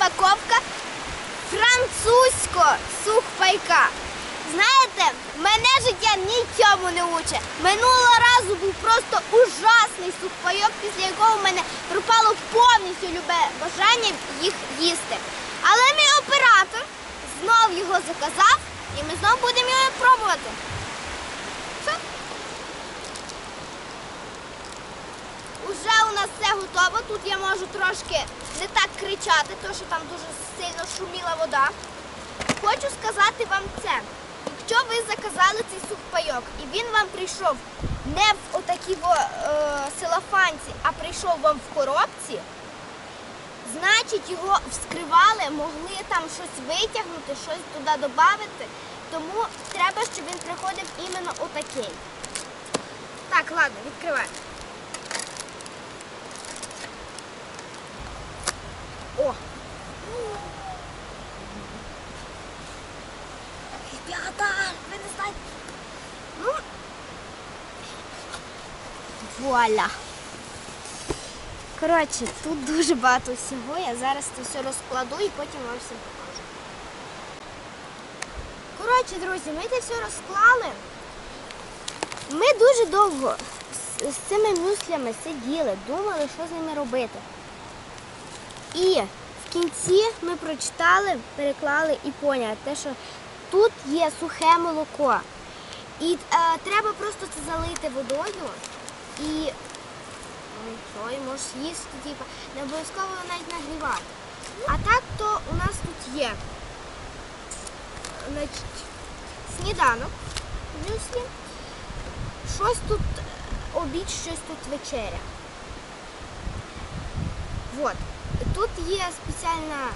розпаковка французького сухпайка. Знаєте, мене життя нічому не учить. Минулого разу був просто ужасний сухпайок, після якого в мене пропало повністю любе бажання їх їсти. Але мій оператор знов його заказав, і ми знов будемо його пробувати. Уже у нас все готово. Тут я можу трошки не так кричати, тому що там дуже сильно шуміла вода. Хочу сказати вам це. Якщо ви заказали цей сухпайок і він вам прийшов не в отакій е, селофанці, а прийшов вам в коробці, значить його вскривали, могли там щось витягнути, щось туди додати. Тому треба, щоб він приходив іменно отакий. Так, ладно, відкривай. О! Ребята, ви не. Ну. Вуаля. Коротше, тут дуже багато всього. Я зараз це все розкладу і потім вам все покажу. Коротше, друзі, ми це все розклали. Ми дуже довго з цими мюслями сиділи, думали, що з ними робити. І в кінці ми прочитали, переклали і поняли, те, що тут є сухе молоко. І е, треба просто це залити водою і що, і можеш їсти, типу, не обов'язково навіть нагрівати. А так то у нас тут є значить, сніданок мюслі, щось тут е, обід, щось тут вечеря. Вот. Тут є спеціальна е,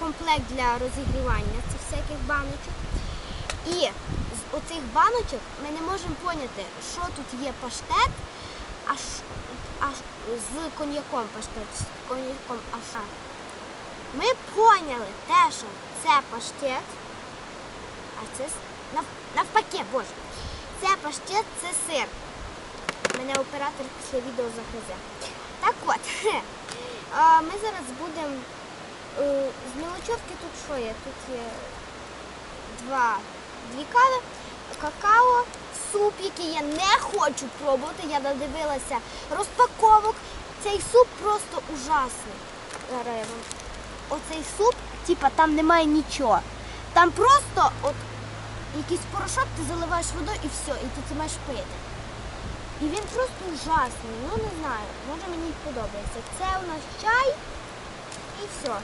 комплект для розігрівання цих всяких баночок. І з оцих баночок ми не можемо поняти, що тут є паштет, аж, з коньяком паштет, з коньяком аж. Ми поняли те, що це паштет, а це нав, навпаки, боже. Це паштет, це сир. Мене оператор після відео захизе. Так от, а, ми зараз будемо е, з мілочовки тут що є? Тут є два, дві кави, какао, суп, який я не хочу пробувати. Я додивилася розпаковок. Цей суп просто ужасний. Зараз. Оцей суп, типа там немає нічого. Там просто от якийсь порошок, ти заливаєш водою і все, і ти це маєш пити. І він просто ужасний. Ну не знаю, може мені подобається. Це у нас чай і все.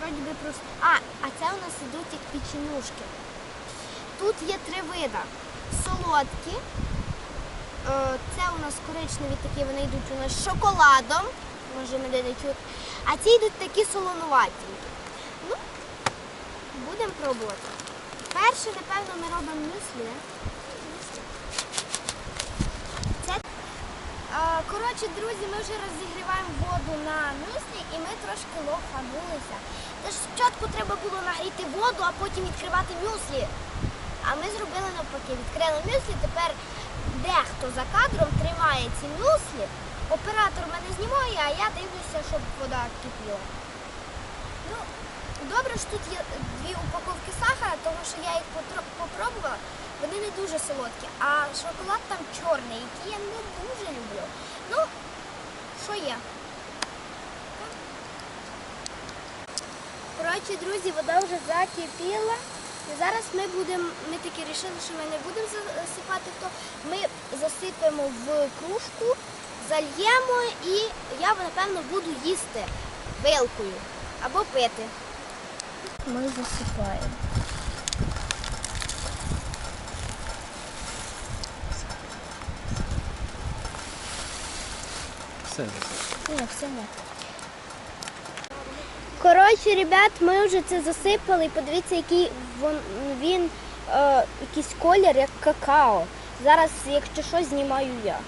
Вроді би просто. А, а це у нас ідуть як печенюшки. Тут є три вида. Солодкі. Е, Це у нас коричневі такі, вони йдуть у нас з шоколадом. Може мене не чути. А ці йдуть такі солонуваті. Ну, будемо пробувати. Перше, напевно, ми робимо. Мюслі. Це а, Коротше, друзі, ми вже розігріваємо воду на мюслі і ми трошки лоханулися. Тож спочатку треба було нагріти воду, а потім відкривати мюслі. А ми зробили навпаки, відкрили мюслі, тепер дехто за кадром тримає ці мюслі. Оператор мене знімає, а я дивлюся, щоб вода кипіла. Ну, добре, що тут є дві упаковки сахара, тому що я їх попробувала. Вони не дуже солодкі, а шоколад там чорний, який я не дуже люблю. Ну, що є? Коротше, друзі, вода вже закипіла. І зараз ми будемо, ми таки вирішили, що ми не будемо засипати то. Ми засипемо в кружку, зальємо і я напевно буду їсти вилкою або пити. Ми засипаємо. Все. Ні, все не. Коротше, ребят, ми вже це засипали. І Подивіться, який вон- він е, якийсь колір, як какао. Зараз, якщо що, знімаю я.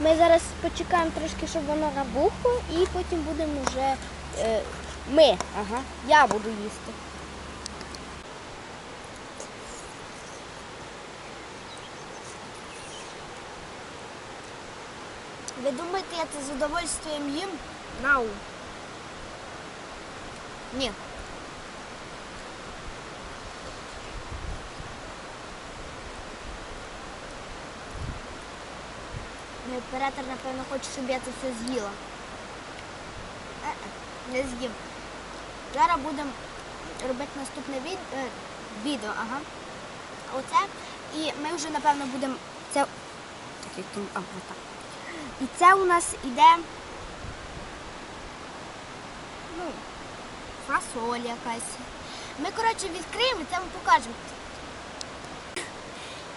Ми зараз почекаємо трошки, щоб воно набухло, і потім будемо вже. Е, ми, ага, я буду їсти. Ви думаєте, я це з удовольствием їм? Нау. Ні. Мій оператор, напевно, хоче, щоб я це все з'їла. Е-е, Не з'їм. Зараз будемо робити наступне від... е, відео. Ага. Оце. І ми вже, напевно, будемо. Це. Так, А, отак. І це у нас іде. Ну, фасоль якась. Ми, коротше, відкриємо і це вам покажемо.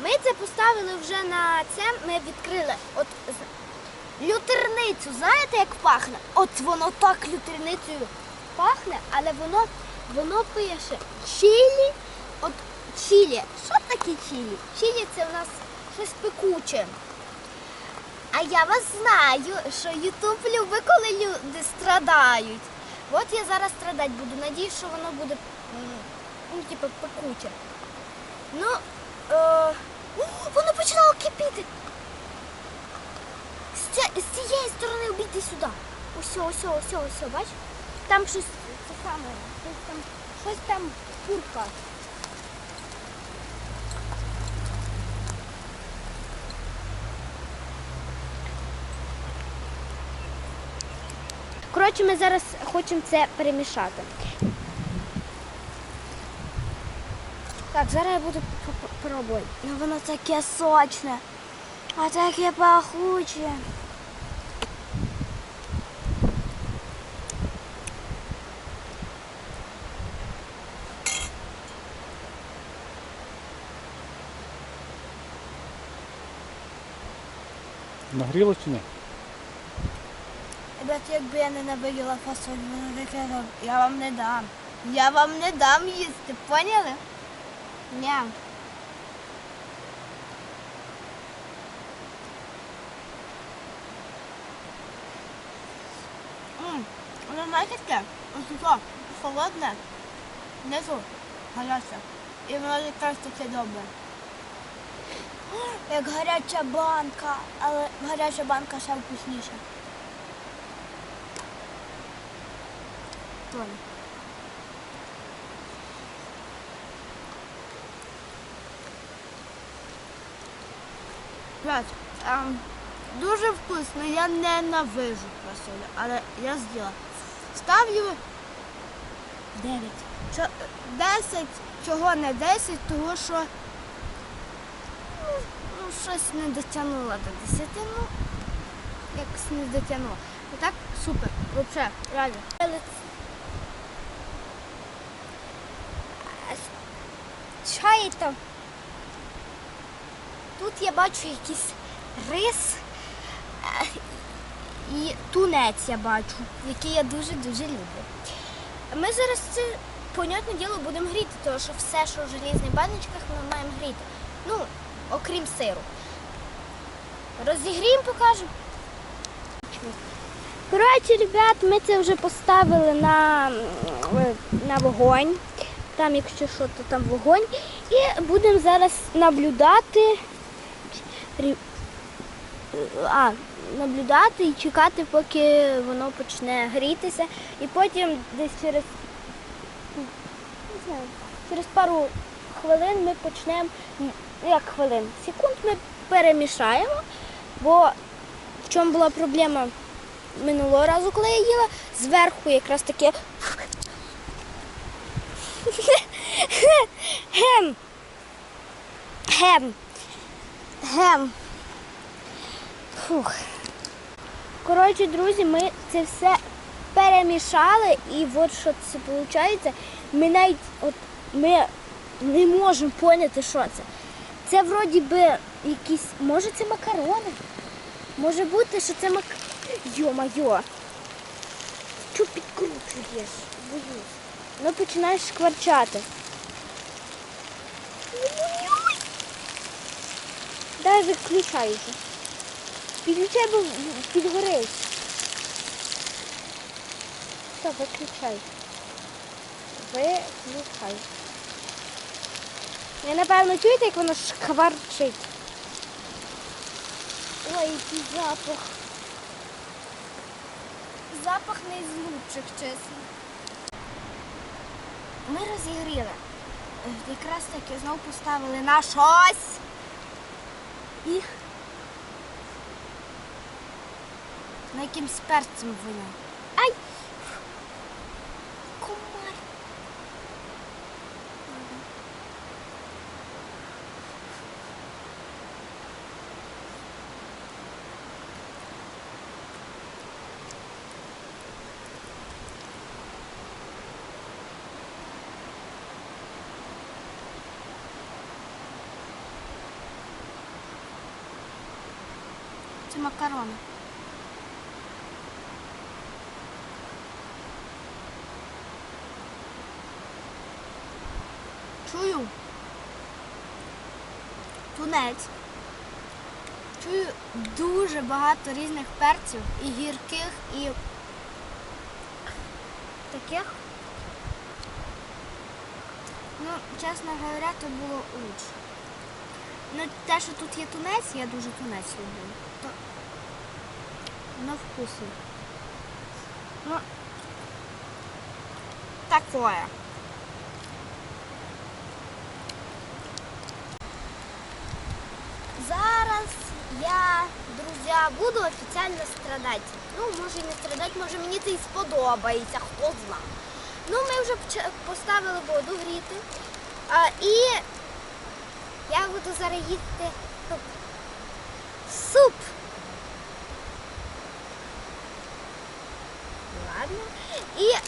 Ми це поставили вже на це, ми відкрили. От лютерницю, знаєте, як пахне? От воно так лютерницею пахне, але воно, воно пише чилі. От чилі. Що таке чилі? Чилі це у нас щось пекуче. А я вас знаю, що Ютуб любить, коли люди страдають. От я зараз страдати буду. Надіюсь, що воно буде ну, типу, пекуче. Ну, е, о, воно починало кипіти. З, ця- з цієї сторони обійти сюди. Ось, ось, ось, ось, бач? Там щось це саме, щось там, щось там курка. Коротше, ми зараз хочемо це перемішати. Так, зараз я буду пробувати. Ну воно таке сочне, а таке пахуче. Нагріло чи ні? Ребят, якби я ненавиділа фасоль, воно таке, я вам не дам. Я вам не дам їсти, поняли? Ні. М, Воно знаєте? Ось холодне, внизу гаряче. І воно якраз таке добре. Як гаряча банка, але гаряча банка ще вкусніша. Толя. Ребят, ем, дуже вкусно, я ненавижу фасолю, але я з'їла. Ставлю 9. Чо, 10, чого не 10, того що ну, щось не дотягнула до 10, ну якось не дотягнула. І так супер, взагалі, реально. Чай там. Тут я бачу якийсь рис е, і тунець я бачу, який я дуже-дуже люблю. Ми зараз це, понятне діло, будемо гріти, тому що все, що в желізних баночках, ми маємо гріти. Ну, окрім сиру. Розігріємо, покажемо. Коротше, ребят, ми це вже поставили на, на вогонь. Там, якщо що, то там вогонь. І будемо зараз наблюдати. А, наблюдати і чекати, поки воно почне грітися. І потім десь через, не знаю, через пару хвилин ми почнемо, як хвилин, секунд ми перемішаємо, бо в чому була проблема минулого разу, коли я їла, зверху якраз таке. Гем. Гем. Гем. Фух. Коротше, друзі, ми це все перемішали і от що це виходить. Ми навіть от ми не можемо поняти, що це. Це вроді би якісь. Може це макарони? Може бути, що це мак. Йо-майо. Що підкручуєш? Боюсь. Ну починаєш шкварчати. Дай виключай. Підключай, бо підгорить. Все, виключай. Виключай. Я напевно чуєте, як воно шкварчить. Ой, який запах. запах не із лучших, чесно. Ми розігріли. Якраз таки знов поставили на щось. І на якимсь перцем воняє. Це макарони. Чую. Тунець. Чую дуже багато різних перців і гірких, і таких. Ну, чесно говоря, то було лучше. Ну, те, що тут є тунець, я дуже тунець люблю. На вкусі. Ну, такое. Зараз я, друзі, буду офіційно страдати. Ну, може і не страдати, може мені це і сподобається, хто. Ну, ми вже поставили воду гріти. А, і я буду зараз їсти суп. суп. Ладно. І е,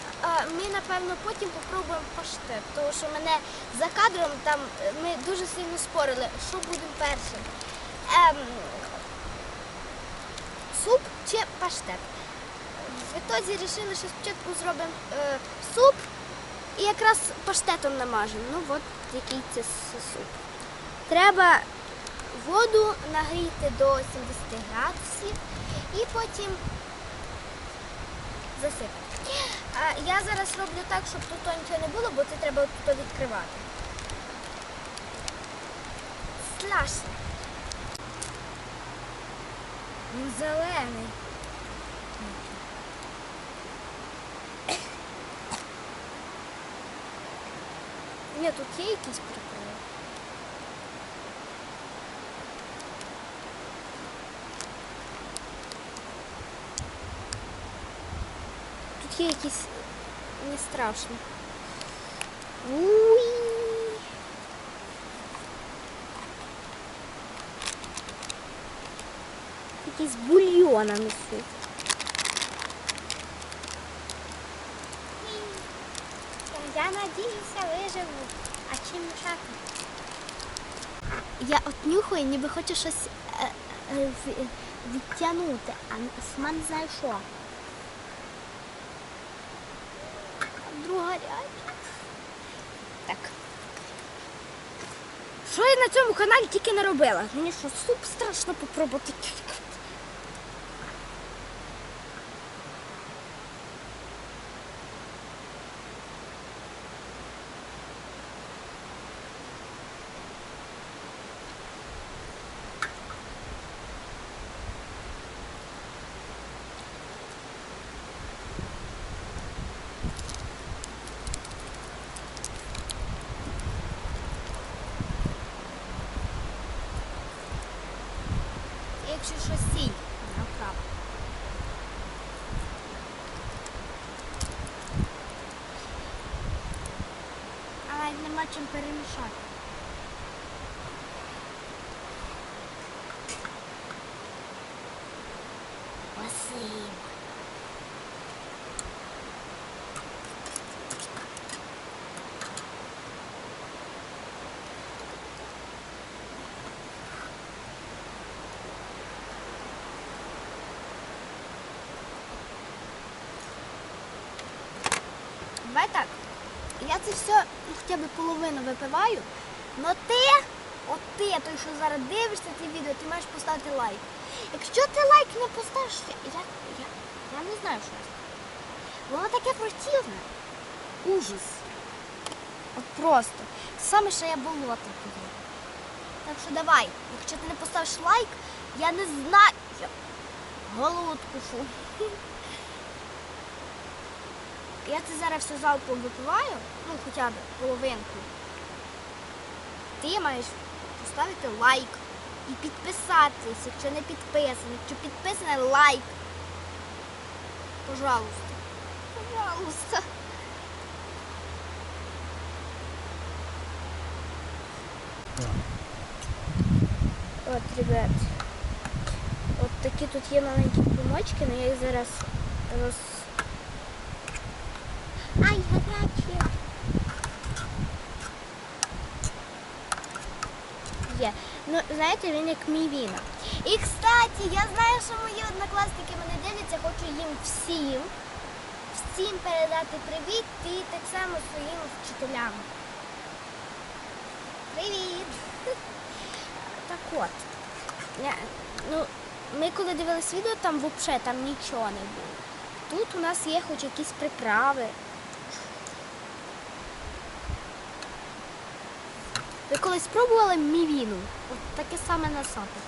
ми, напевно, потім попробуємо паштет, тому що мене за кадром там е, ми дуже сильно спорили, що будемо першим. Ем, суп чи паштет. В ітозі вирішили, що спочатку зробимо е, суп і якраз паштетом намажемо. Ну от який це суп. Треба воду нагріти до 70 градусів і потім засипати. А я зараз роблю так, щоб тут нічого не було, бо це треба тут відкривати. Страшно. Він зелений. Ні, тут є якісь Тут якісь не страшно. Уй. Якісь бульйона несуть. Я надіюся, виживу. А чим мішати? Я от нюхаю, ніби хочу щось е, е, відтягнути, а сама не знаю що. Друга рядь. Так. Що я на цьому каналі тільки не робила? Мені що, суп страшно попробувати. Якщо що сіль, направо. Але нема чим перемішати. Спасибо. Давай так. Я це все ну, хоча б половину випиваю, но ти, от ти, той, що зараз дивишся це відео, ти маєш поставити лайк. Якщо ти лайк не поставиш, я, я, я, я не знаю, що я. Воно таке противне. Ужас. От просто. Саме, що я болото тоді. Так що давай, якщо ти не поставиш лайк, я не знаю. Голову откушу. я це зараз все залпом випиваю, ну хоча б половинку. Ти маєш поставити лайк і підписатись, якщо не підписаний. Якщо підписаний лайк. Пожалуйста. Пожалуйста. От, ребят. От такі тут є маленькі примочки, але я їх зараз роз. Ай, гарячі. Є. Ну, знаєте, він як мівіна. І кстати, я знаю, що мої однокласники мене дивляться, хочу їм всім, всім передати привіт і так само своїм вчителям. Привіт! Так от. Ну, ми коли дивились відео, там взагалі там нічого не було. Тут у нас є хоч якісь приправи. Ви колись спробували мівіну? От таке саме на сапі.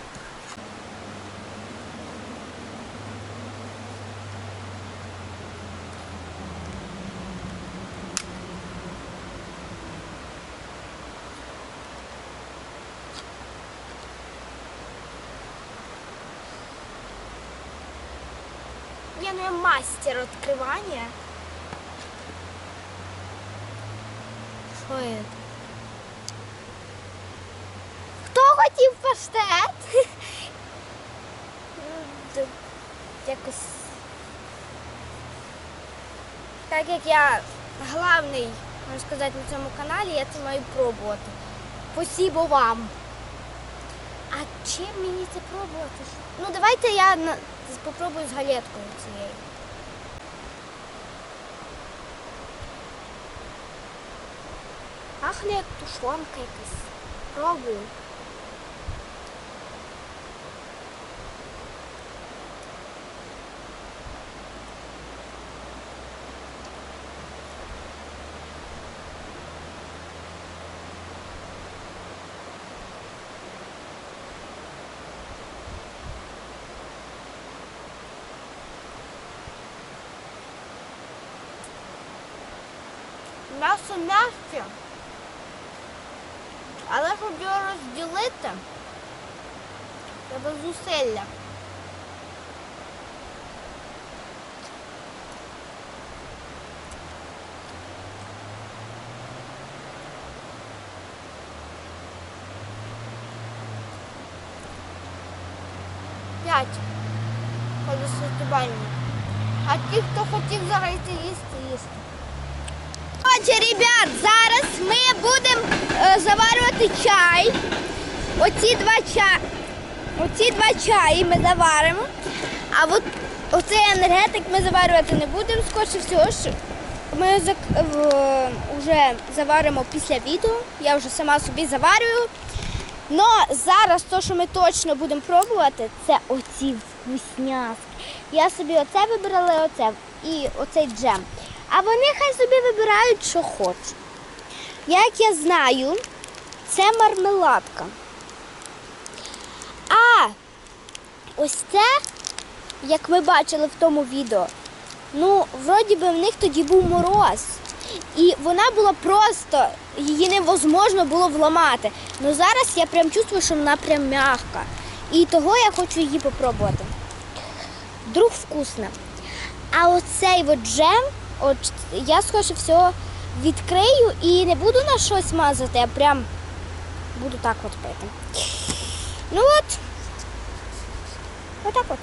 Я не мастер відкривання. Що це? Хто хотів паштет? Ну, Якось. Так як я главний, можна сказати, на цьому каналі, я це маю пробувати. Спасибо вам. А чим мені це пробувати? Ну давайте я на... попробую з галеткою цією. Пахне як тушонка якась. Пробую. М'ясо м'ясо. Але щоб його розділити, треба зусилля. П'ять. десятибальній. А ті, хто хотів зараз їсти, їсти. Отже, ребят, зараз ми будемо е, заварювати чай. Оці два ча... Оці два чаї ми заваримо. А от оцей енергетик ми заварювати не будемо, скоріше всього, що ми вже заваримо після відео. Я вже сама собі заварюю. Но зараз то, що ми точно будемо пробувати, це оці вкусняшки. Я собі оце вибрала, оце і оцей джем. А вони хай собі вибирають, що хочуть. Як я знаю, це мармеладка. А ось це, як ми бачили в тому відео, ну, вроді би в них тоді був мороз. І вона була просто, її невозможно було вламати. Ну зараз я прям чувствую, що вона прям м'яка. І того я хочу її попробувати. Друг вкусна. А оцей от джем, от я схоже все відкрию і не буду на щось мазати, а прям буду так от пити. Ну от. Отак от.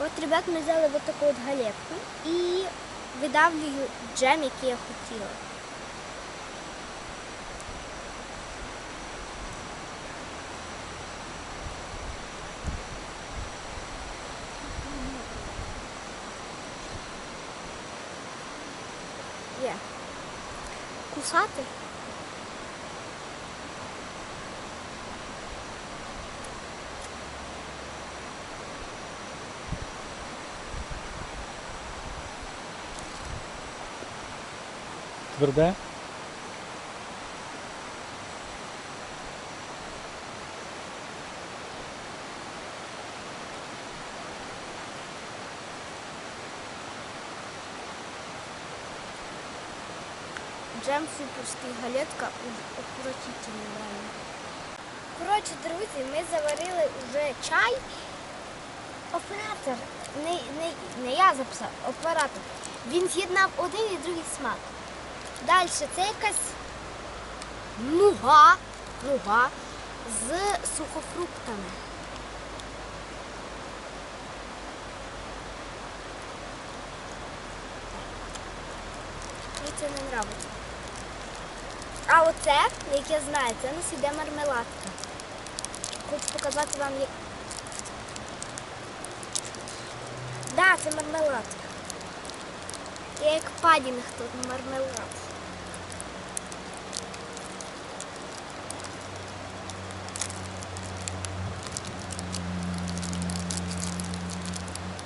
От, ребят, ми взяли от таку от галетку і видавлюю джем, який я хотіла. косата. Твърде? Джем суперський галетка отвратительний. Коротше, друзі, ми заварили вже чай. Оператор, не, не, не я записав, оператор. Він з'єднав один і другий смак. Далі це якась нуга, нуга з сухофруктами. Мені це не подобається. А оце, як я знаю, це у нас іде мармеладка. Хочу показати вам, як. Да, це мармеладка. Я як падінг тут мармелад.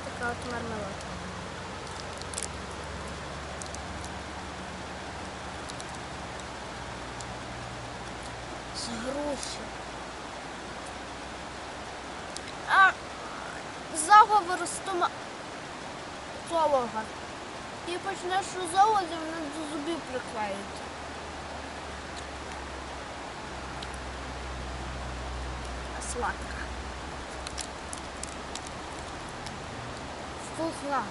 Така от мармеладка. З груші. А заговору стома золога. Ти почнеш розовувати, воно до зубів приклеїться. Сладка. Вкусна.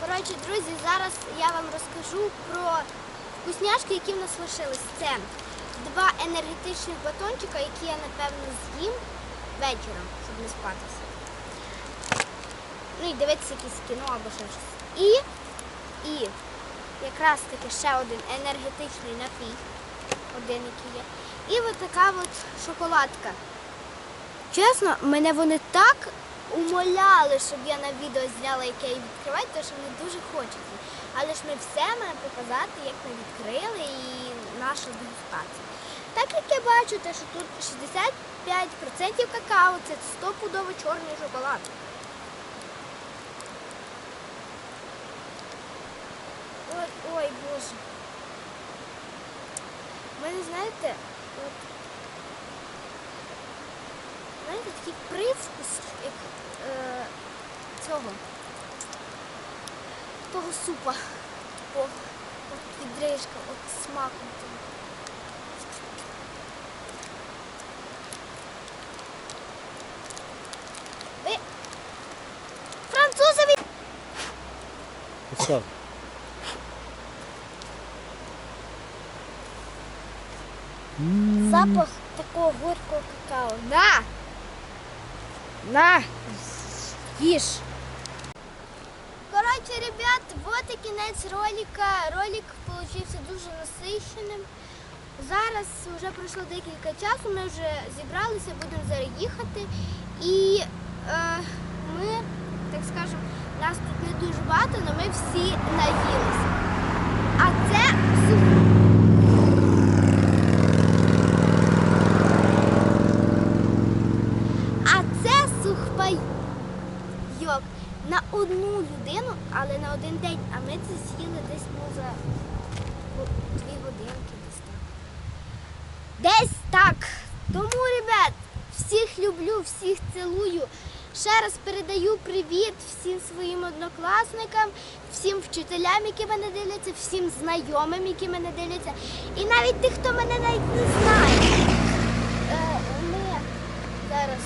Коротше, друзі, зараз я вам розкажу про вкусняшки, які в нас лишились. Це два енергетичних батончика, які я напевно з'їм вечором, щоб не спатися. Ну і дивитися якісь кіно або щось. І, і якраз таки ще один енергетичний напій. Один, який є. І от така от шоколадка. Чесно, мене вони так умоляли, щоб я на відео зняла, яке я відкриваю, тому що вони дуже хочеться. Але ж ми все маємо показати, як ми відкрили і наша дегустація. Так як я бачу, те, що тут 65% какао, це стопудово чорний шоколад. Ой, ой, боже. У мене, знаєте, от, знаєте, такий привкус як, е, цього того супа. О, от відрижка, от смаком. того. Ви французові Постав. запах такого горького какао. На! На! Їж! Коротше, і кінець ролика. Ролик получився дуже насиченим. Зараз вже пройшло декілька часу, ми вже зібралися, будемо зараз їхати. І е, ми, так скажемо, нас тут не дуже багато, але ми всі наїлися. А це суп. А це сухпайок на одну людину, але на один день. А ми це з'їли десь ну, за ну, дві годинки десь так. Десь так. Тому, ребят, всіх люблю, всіх цілую. Ще раз передаю привіт всім своїм однокласникам, всім вчителям, які мене дивляться, всім знайомим, які мене дивляться, і навіть тих, хто мене навіть не знає. Е, ми зараз